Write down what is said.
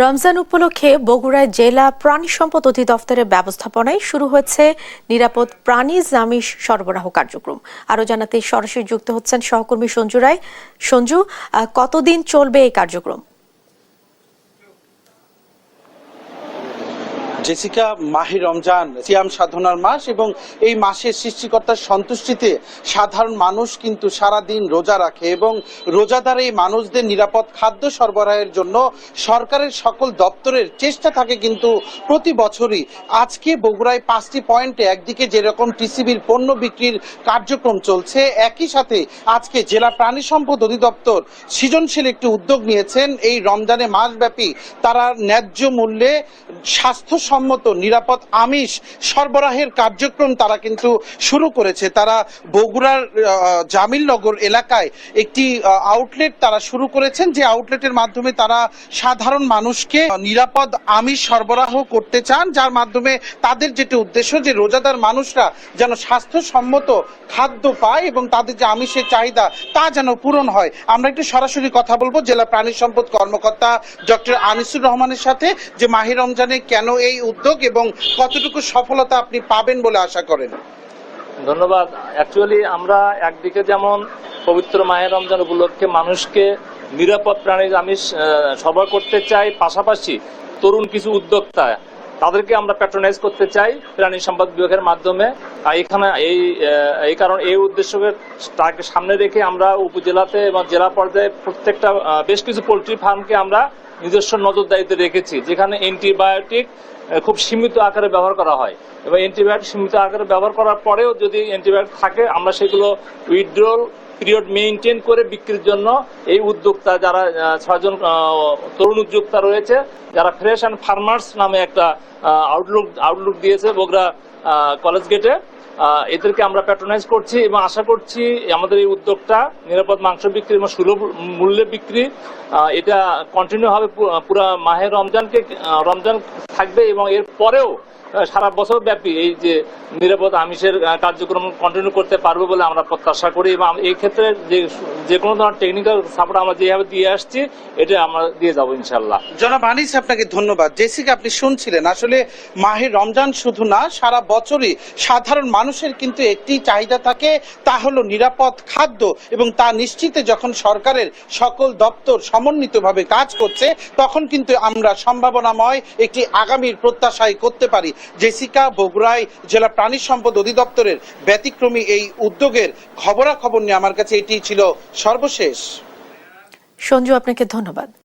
রমজান উপলক্ষে বগুড়ায় জেলা প্রাণী সম্পদ অধিদপ্তরের ব্যবস্থাপনায় শুরু হয়েছে নিরাপদ প্রাণী জামিস সরবরাহ কার্যক্রম। আরও জানাতে সরাসরি যুক্ত হচ্ছেন সহকর্মী সঞ্জু রায়। সঞ্জু কতদিন চলবে এই কার্যক্রম? জেসিকা, মাহি রমজান, সিয়াম সাধনার মাস এবং এই মাসের সৃষ্টিকর্তার সন্তুষ্টিতে সাধারণ মানুষ কিন্তু সারা দিন রোজা রাখে এবং রোজাদার এই মানুষদের নিরাপদ খাদ্য সরবরাহের জন্য সরকারের সকল দপ্তরের চেষ্টা থাকে কিন্তু প্রতি বছরই। আজকে বগুড়ায় পাঁচটি পয়েন্টে একদিকে যেরকম টিসিবির পণ্য বিক্রির কার্যক্রম চলছে, একই সাথে আজকে জেলা প্রাণী সম্পদ অধিদপ্তর সৃজনশীল একটি উদ্যোগ নিয়েছেন। এই রমজানে মাসব্যাপী তারা ন্যায্য মূল্যে স্বাস্থ্যসম্মত নিরাপদ আমিষ সরবরাহের কার্যক্রম তারা কিন্তু শুরু করেছে। তারা বগুড়ার জামিলনগর এলাকায় একটি আউটলেট তারা শুরু করেছেন, যে আউটলেটের মাধ্যমে তারা সাধারণ মানুষকে নিরাপদ আমিষ সরবরাহ করতে চান, যার মাধ্যমে তাদের যেটি উদ্দেশ্য, যে রোজাদার মানুষরা যেন স্বাস্থ্যসম্মত খাদ্য পায় এবং তাদের যে আমিষের চাহিদা তা যেন পূরণ হয়। আমরা একটু সরাসরি কথা বলব। জেলা প্রাণী সম্পদ কর্মকর্তা ডক্টর আনিসুর রহমানের সাথে, যে মাহি রমজানে কেন এই উদ্যোগ এবং কতটুকু সফলতা আপনি পাবেন বলে আশা করেন? ধন্যবাদ। অ্যাকচুয়ালি আমরা একদিকে যেমন পবিত্র মায়ের রমজান উপলক্ষে মানুষকে নিরাপদ প্রাণীর আমি সরবরাহ করতে চাই, পাশাপাশি তরুণ কিছু উদ্যোক্তা, তাদেরকে আমরা প্যাট্রোনাইজ করতে চাই প্রাণী সম্পদ বিভাগের মাধ্যমে। এখানে এই এই কারণ, এই উদ্দেশ্যকে তাকে সামনে রেখে আমরা উপজেলাতে এবং জেলা পর্যায়ে প্রত্যেকটা বেশ কিছু পোলট্রি ফার্মকে আমরা নিজস্ব নজরদারিতে রেখেছি, যেখানে অ্যান্টিবায়োটিক খুব সীমিত আকারে ব্যবহার করা হয়। এবং অ্যান্টিবায়োটিক সীমিত আকারে ব্যবহার করার পরেও যদি অ্যান্টিবায়োটিক থাকে, আমরা সেগুলো উইথড্রল পিরিয়ড মেনটেন করে বিক্রির জন্য এই উদ্যোক্তা যারা ছয়জন তরুণ উদ্যোক্তা রয়েছে, যারা ফ্রেশ অ্যান্ড ফার্মার্স নামে একটা আউটলুক আউটলুক দিয়েছে বগুড়া কলেজ গেটে এদেরকে আমরা প্যাট্রোনাইজ করছি এবং আশা করছি আমাদের এই উদ্যোগটা নিরাপদ মাংস বিক্রি এবং সুলভ মূল্যে বিক্রি এটা কন্টিনিউ হবে পুরা মাহে রমজানকে রমজান থাকবে এবং এর পরেও সারা বছর ব্যাপী এই যে নিরাপদ আমিষের কার্যক্রম কন্টিনিউ করতে পারব বলে আমরা প্রত্যাশা করি এবং এই ক্ষেত্রে যে যে কোনো ধরনের টেকনিক্যাল সাপোর্ট আমরা যেভাবে দিয়ে আসছি, এটা আমরা দিয়ে যাব ইনশাল্লাহ। জনাব আনিস, আপনাকে ধন্যবাদ। জেসিকা আপনি শুনছিলেন, আসলে মাহে রমজান শুধু না, সারা বছরই সাধারণ মানুষের কিন্তু একটি চাহিদা থাকে, তা হলো নিরাপদ খাদ্য এবং তা নিশ্চিতে যখন সরকারের সকল দপ্তর সমন্বিতভাবে কাজ করছে, তখন কিন্তু আমরা সম্ভাবনাময় একটি আগামীর প্রত্যাশাই করতে পারি। জেসিকা বগুড়ায় জেলা প্রাণী সম্পদ অধিদপ্তরের ব্যতিক্রমী এই উদ্যোগের খবরাখবর নিয়ে আমার কাছে এটি ছিল সর্বশেষ। সঞ্জু আপনাকে ধন্যবাদ।